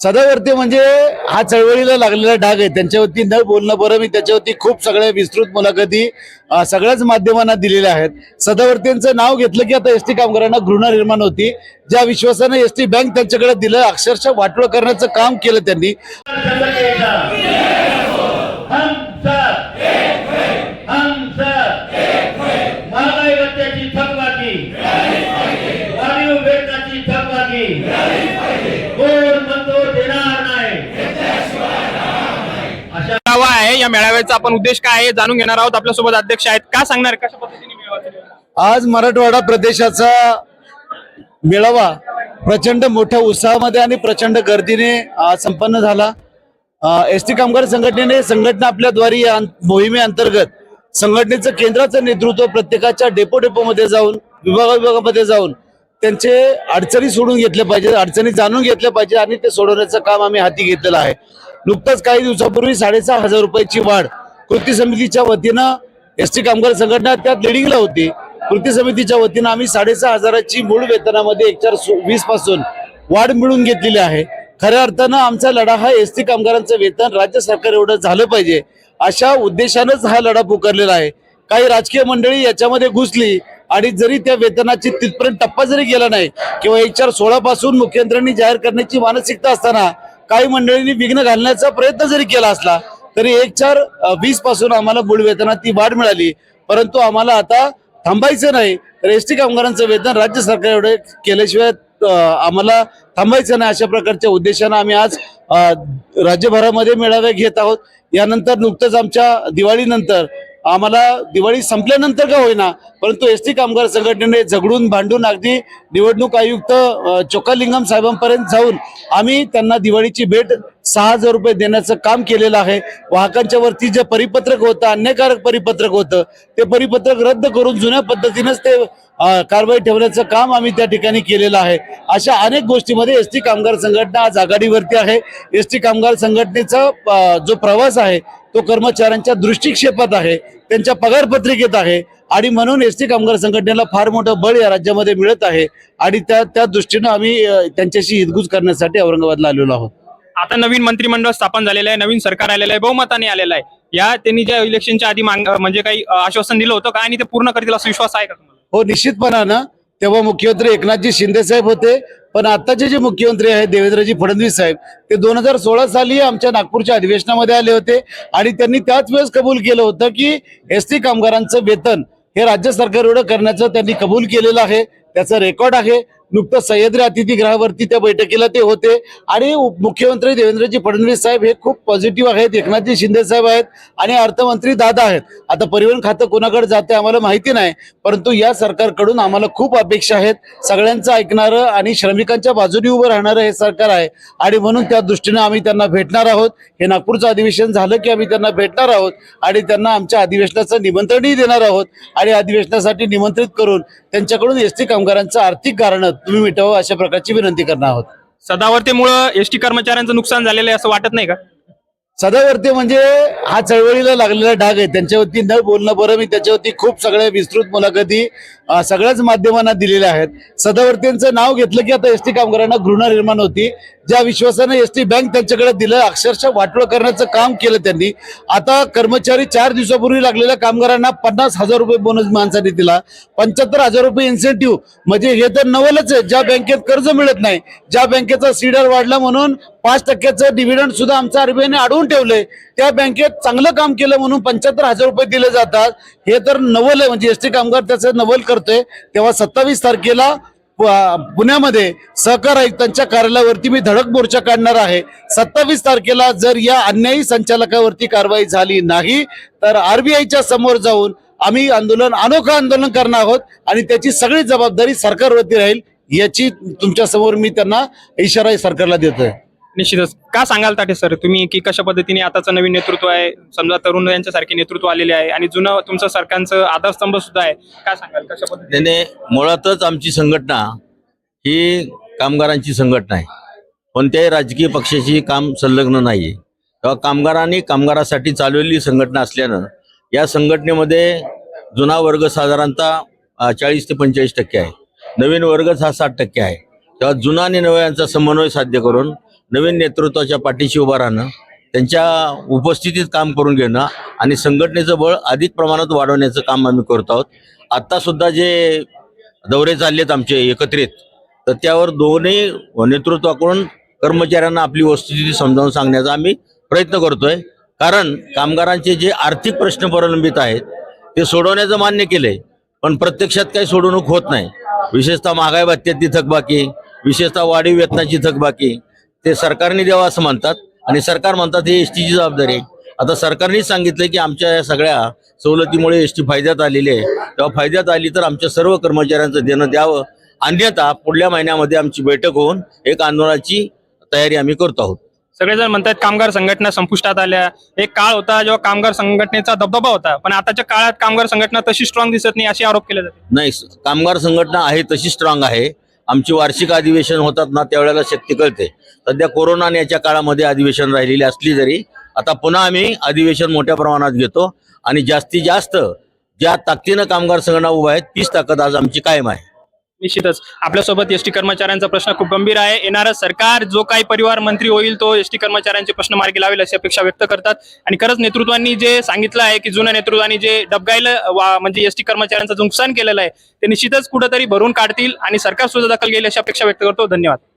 सदावर्ती म्हणजे हा चळवळीला लागलेला डाग आहे. त्यांच्यावरती न बोलणं बरं मी त्याच्यावरती खूप सगळ्या विस्तृत मुलाखती सगळ्याच माध्यमांना दिलेल्या आहेत. सदावर्तींचं नाव घेतलं की आता एस टी कामगारांना घृणा निर्माण होती. ज्या विश्वासानं एस टी बँक त्यांच्याकडे दिलं अक्षरशः वाटोळ करण्याचं काम केलं त्यांनी संघटनेचा हम सब हम सब महागाई भत्त्याची थकबाकी वाढीव वेतनाची थकबाकी कोण म्हणतो देणार नाही अशा मेळावा आहे या मेळाव्याचा आपण उद्देश काय आहे जाणून घेणार आहोत. आपल्यासोबत अध्यक्ष आहेत. का सांगणार? कशा पद्धतीने मेळावा आज मराठवाडा प्रदेशाचा मेळावा प्रचंड मोठ्या उत्साहामध्ये आणि प्रचंड गर्दीने संपन्न झाला. एस टी कामगार संघटनेने संघटना आपल्याद्वारे या मोहिमेअंतर्गत संघटनेचं केंद्राचं नेतृत्व प्रत्येकाच्या डेपो डेपोमध्ये जाऊन विभागा विभागामध्ये जाऊन त्यांचे अडचणी सोडून घेतल्या पाहिजे अडचणी जाणून घेतल्या पाहिजे आणि ते सोडवण्याचं काम आम्ही हाती घेतलेलं आहे. नुकतंच काही दिवसापूर्वी साडेसहा हजार रुपयाची वाढ कृती समितीच्या वतीनं एस टी कामगार संघटना त्यात लिडिंगला होती. कृती समितीच्या वतीनं आम्ही साडेसहा हजाराची मूळ वेतनामध्ये एक चार सो- वीसपासून वाढ मिळून घेतलेली आहे. खऱ्या अर्थानं आमचा लढा हा एस टी कामगारांचं वेतन राज्य सरकार एवढं झालं पाहिजे अशा उद्देशानंच हा लढा पुकारलेला आहे. काही राजकीय मंडळी याच्यामध्ये घुसली आणि जरी त्या वेतनाची तिथपर्यंत टप्पा जरी गेला नाही किंवा एक चार सोळा पासून मुख्यमंत्र्यांनी जाहीर करण्याची मानसिकता असताना काही मंडळींनी विघ्न घालण्याचा प्रयत्न जरी केला असला तरी एक चार वीसपासून आम्हाला मूळ वेतनात ती वाढ मिळाली. परंतु आम्हाला आता थांबायचं नाही. तर एस टी कामगारांचं वेतन राज्य सरकार एवढे केल्याशिवाय आम्हाला थांबायचं नाही अशा प्रकारच्या उद्देशानं आम्ही आज राज्यभरामध्ये मेळावे घेत आहोत. यानंतर नुकतंच आमच्या दिवाळीनंतर आम्हाला दिवाळी संपल्यानंतर का होईना परंतु एस टी कामगार संघटनेने झगडून भांडून अगदी निवडणूक आयुक्त चोकालिंगम साहेबांपर्यंत जाऊन आम्ही त्यांना दिवाळीची भेट सहा हजार रुपये देण्याचं काम केलेलं आहे. वाहकांच्या वरती जे परिपत्रक होतं अन्यायकारक परिपत्रक होतं ते परिपत्रक रद्द करून जुन्या पद्धतीनेच ते कारवाई ठेवण्याचं काम आम्ही त्या ठिकाणी केलेलं आहे. अशा अनेक गोष्टीमध्ये एस टी कामगार संघटना आज आघाडीवरती आहे. एस टी कामगार संघटनेचा जो प्रवास आहे तो कर्मचाऱ्यांच्या दृष्टिक्षेपात आहे त्यांच्या पगार पत्रिकेत आहे आणि म्हणून एस टी कामगार संघटनेला फार मोठं बळ या राज्यामध्ये मिळत आहे आणि त्या त्या दृष्टीनं आम्ही त्यांच्याशी हितगुज करण्यासाठी औरंगाबादला आलेलो आहोत. आता नवीन मंत्रिमंडळ स्थापन झालेलं आहे नवीन सरकार आलेलं आहे बहुमताने आलेलं आहे. या त्यांनी ज्या इलेक्शनच्या आधी मांग म्हणजे काही आश्वासन दिलं होतं का आणि ते पूर्ण करतील असा विश्वास आहे का हो निश्चितपणानं तेव्हा मुख्यमंत्री एकनाथजी शिंदे साहेब होते पण आताचे जे मुख्यमंत्री आहेत देवेंद्रजी फडणवीस साहेब ते दोन हजार सोळा साली आमच्या नागपूरच्या अधिवेशनामध्ये आले होते आणि त्यांनी त्याच वेळेस कबूल केलं होतं की एस टी कामगारांचं वेतन हे राज्य सरकार एवढं करण्याचं त्यांनी कबूल केलेलं आहे त्याचं रेकॉर्ड आहे. नुकतं सह्याद्री अतिथीगृहावरती त्या बैठकीला ते होते. आणि मुख्यमंत्री देवेंद्रजी फडणवीस साहेब हे खूप पॉझिटिव्ह आहेत. एकनाथजी शिंदे साहेब आहेत आणि अर्थमंत्री दादा आहेत. आता परिवहन खातं कोणाकडे जाते आम्हाला माहिती नाही परंतु या सरकारकडून आम्हाला खूप अपेक्षा आहेत. सगळ्यांचं ऐकणारं आणि श्रमिकांच्या बाजूने उभं राहणारं हे सरकार आहे. आणि म्हणून त्या दृष्टीनं आम्ही त्यांना भेटणार आहोत. हे नागपूरचं अधिवेशन झालं की आम्ही त्यांना भेटणार आहोत. आणि त्यांना आमच्या अधिवेशनाचं निमंत्रणही देणार आहोत. आणि अधिवेशनासाठी निमंत्रित करून त्यांच्याकडून एस टी कामगारांचं आर्थिक कारण तुम्ही मिटवा अशा प्रकारची विनंती करणार आहोत. सदावर्तीमुळं एस टी कर्मचाऱ्यांचं नुकसान झालेलं आहे असं वाटत नाही का? सदावर्ती म्हणजे हा चळवळीला लागलेला डाग आहे. त्यांच्यावरती न बोलणं बरं मी त्याच्यावरती खूप सगळ्या विस्तृत मुलाखती सगळ्याच माध्यमांना दिलेल्या आहेत. सदावर्तींचं नाव घेतलं की आता एस टी कामगारांना घृणा निर्माण होती. ज्या विश्वासानं एस टी बँक त्यांच्याकडे दिलं अक्षरशः वाटोळ करण्याचं काम केलं त्यांनी. आता कर्मचारी चार दिवसापूर्वी लागलेल्या कामगारांना पन्नास हजार रुपये बोनस माणसाने दिला. पंच्याहत्तर हजार रुपये इन्सेंटिव्ह म्हणजे हे तर नवलच आहे. ज्या बँकेत कर्ज मिळत नाही ज्या बँकेचा सीडर वाढला म्हणून पाच टक्क्याचं डिव्हिडंड सुद्धा आमचा आरबीआयने अडवून ठेवलंय. त्या बँकेत चांगलं काम केलं म्हणून पंच्याहत्तर हजार रुपये दिले जातात. हे तर नवल आहे. म्हणजे एस टी कामगार त्याचं नवल करतोय. तेव्हा सत्तावीस तारखेला पुण्यामध्ये सहकार आयुक्तांच्या कार्यालयावरती मी धडक मोर्चा काढणार आहे. सत्तावीस तारखेला जर या अन्यायी संचालकावरती कारवाई झाली नाही तर आरबीआयच्या समोर जाऊन आम्ही आंदोलन अनोखं आंदोलन करणार आहोत आणि त्याची सगळी जबाबदारी सरकारवरती राहील याची तुमच्यासमोर मी त्यांना इशारा सरकारला देतोय. निश्चितच. का सांगाल ताटे सर तुम्ही की कशा पद्धतीने आताचं नवीन नेतृत्व आहे? समजा तरुण यांच्यासारखे नेतृत्व आलेले आहे आणि जुनं तुमचं सरकारचं आधारस्तंभ सुद्धा आहे. काय सांगाल कशा पद्धतीने? मुळातच आमची संघटना ही कामगारांची संघटना आहे. कोणत्याही राजकीय पक्षाची काम संलग्न नाही आहे तेव्हा कामगारांनी कामगारासाठी चालवलेली संघटना असल्यानं या संघटनेमध्ये जुना वर्ग साधारणतः चाळीस ते पंचेचाळीस टक्के आहे. नवीन वर्गच हा साठ टक्के आहे. तेव्हा जुना आणि नव्या यांचा समन्वय साध्य करून नवीन नेतृत्वाच्या पाठीशी उभं राहणं त्यांच्या उपस्थितीत काम करून घेणं आणि संघटनेचं बळ अधिक प्रमाणात वाढवण्याचं काम आम्ही करत आहोत. आत्तासुद्धा जे दौरे चाललेत आमचे एकत्रित तर त्यावर दोन्ही नेतृत्वाकडून कर्मचाऱ्यांना आपली वस्तुस्थिती समजावून सांगण्याचा आम्ही प्रयत्न करतोय. कारण कामगारांचे जे आर्थिक प्रश्न प्रलंबित आहेत ते सोडवण्याचं मान्य केलंय पण प्रत्यक्षात काही सोडवणूक होत नाही. विशेषतः महागाई भत्त्यातली थकबाकी विशेषतः वाढीव वेतनाची थकबाकी ते सरकारने द्यावं असं म्हणतात. आणि सरकार म्हणतात ही एस टीची जबाबदारी आहे. आता सरकारनेच सांगितलं की आमच्या या सगळ्या सवलतीमुळे एस टी फायद्यात आलेली आहे. तेव्हा फायद्यात आली तर आमच्या सर्व कर्मचाऱ्यांचं देणं द्यावं. अन्यथा पुढल्या महिन्यामध्ये आमची बैठक होऊन एक आंदोलनाची तयारी आम्ही करतो आहोत. सगळेजण म्हणतात कामगार संघटना संपुष्टात आल्या. एक काळ होता जेव्हा कामगार संघटनेचा दबदबा होता. पण आताच्या काळात कामगार संघटना तशी स्ट्रॉंग दिसत नाही असे आरोप केले जाते नाही कामगार संघटना आहे तशी स्ट्रॉंग आहे. आमची वार्षिक अधिवेशन होतात ना त्यावेळेला शक्ती कळते. सध्या कोरोना याच्या काळामध्ये अधिवेशन राहिलेली असली तरी आता पुन्हा आम्ही अधिवेशन मोठ्या प्रमाणात घेतो आणि जास्तीत जास्त ज्या ताकदीनं कामगार संघटना उभ्या आहेत तीच ताकद आज आमची कायम आहे. निश्चितच. आपल्यासोबत एसटी कर्मचाऱ्यांचा प्रश्न खूप गंभीर आहे. येणारं सरकार जो काही परिवार मंत्री होईल तो एसटी कर्मचाऱ्यांचे प्रश्न मार्गी लावेल अशी अपेक्षा व्यक्त करतात. आणि खरंच नेतृत्वांनी जे सांगितलं आहे की जुन्या नेतृत्वांनी जे डबगायला वा- म्हणजे एसटी कर्मचाऱ्यांचं जे नुकसान केलेलं आहे ते निश्चितच कुठंतरी भरून काढतील आणि सरकार सुद्धा दखल घेईल अशी अपेक्षा व्यक्त करतो. धन्यवाद.